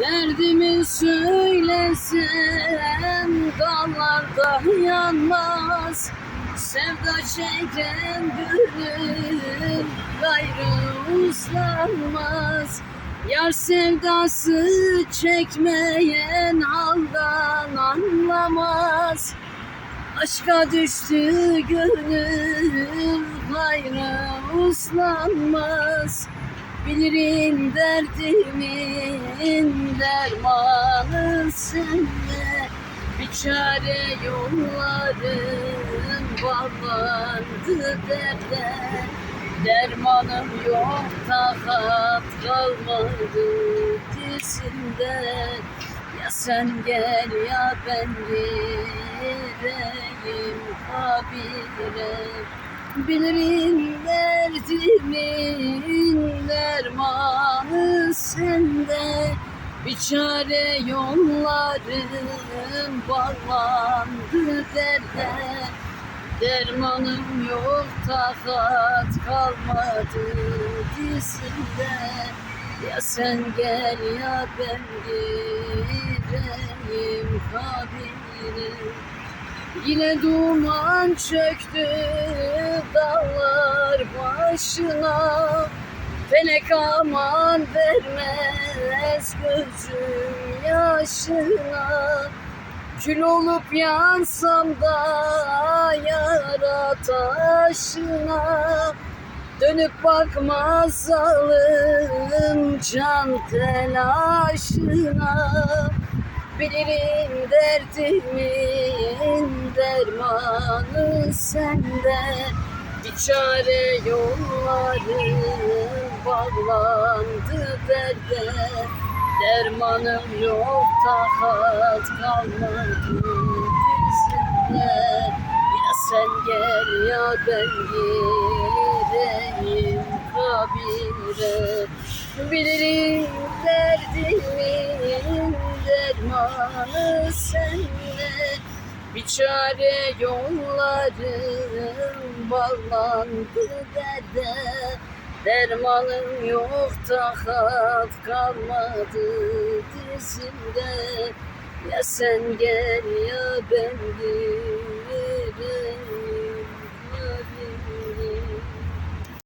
Derdimi söylesem dallarda yanmaz. Sevda çeken gönül gayrı uslanmaz Yar sevdası çekmeyen haldan anlamaz. Aşka düştü gönül gayrı uslanmaz Bilirim derdimin dermanı sende Bir çare yollarım bağlandı derde. Dermanım yok takat kalmadı dizimde Ya sen gel ya ben gireyim habire. Bilirim derdimin Bir çare yollarım bağlandı derde Dermanım yok takat kalmadı dizimde. Ya sen gel ya ben gireyim kabire Yine duman çöktü dağlar başına Felek aman vermez gözüm yaşına. Kül olup yansam da yara taşına Dönüp bakmaz zalim can telaşına. Bilirim derdimin dermanı sende. Bir çare yollarım bağlandı derde Dermanım yok takat kalmadı dizimde Ya sen gel ya ben gireyim kabire. Bilirim derdimin dermanı sende Bir çare yollarım bağlandı derde Dermanım yok takat kalmadı dizimde. Ya sen gel ya ben gideyim